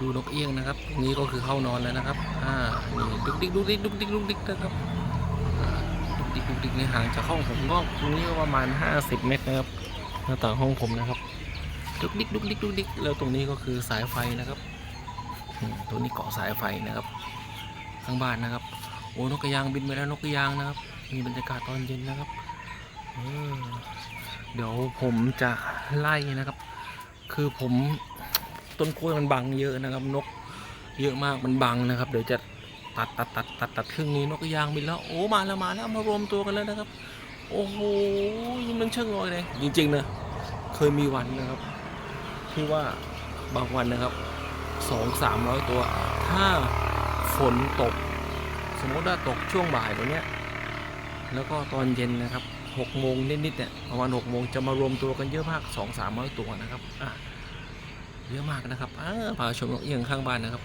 ดูนกเอี้ยงนะครับ นี้ก็คือเข้านอนแล้วนะครับ อ่า นี่ดุกดิกดุกดิกดุกดิกดุกดิกนะครับดุกดิกดุกดิกในห่างจากห้องผมก็ตรงนี้ก็ประมาณ 50 เมตรนะครับ หน้าต่างห้องผมนะครับ ดุกดิกดุกดิกดุกดิกแล้วตรงนี้ก็คือสายไฟนะครับ ตัวนี้เกาะสายไฟนะครับ ข้างบ้านนะครับ โอ้ นกกระยางบินไปแล้วนกกระยางนะครับ มีบรรยากาศตอนเย็นนะครับ เดี๋ยวผมจะไล่นะครับ คือผม ต้นกล้วยมันบังเยอะนะครับ นกเยอะมากมันบังนะครับ เดี๋ยวจะตัดตัดตัดตัดตัดครึ่งนี้นกกระยางบินแล้วโอ้มาแล้วมาแล้วมารวมตัวกันแล้วนะครับ โอ้โหมันเชิงลอยเลยจริงๆนะเคยมีวันนะครับ ที่ว่าบางวันนะครับสองสามร้อยตัว ถ้าฝนตก สมมติว่าตกช่วงบ่ายแบบเนี้ยแล้วก็ตอนเย็นนะครับหกโมงนิดๆเนี่ยประมาณหกโมงจะมารวมตัวกันเยอะมากสองสามร้อยตัวนะครับอะ เยอะมากนะครับอ่าพาชมนกเอียงข้างบ้านนะครับ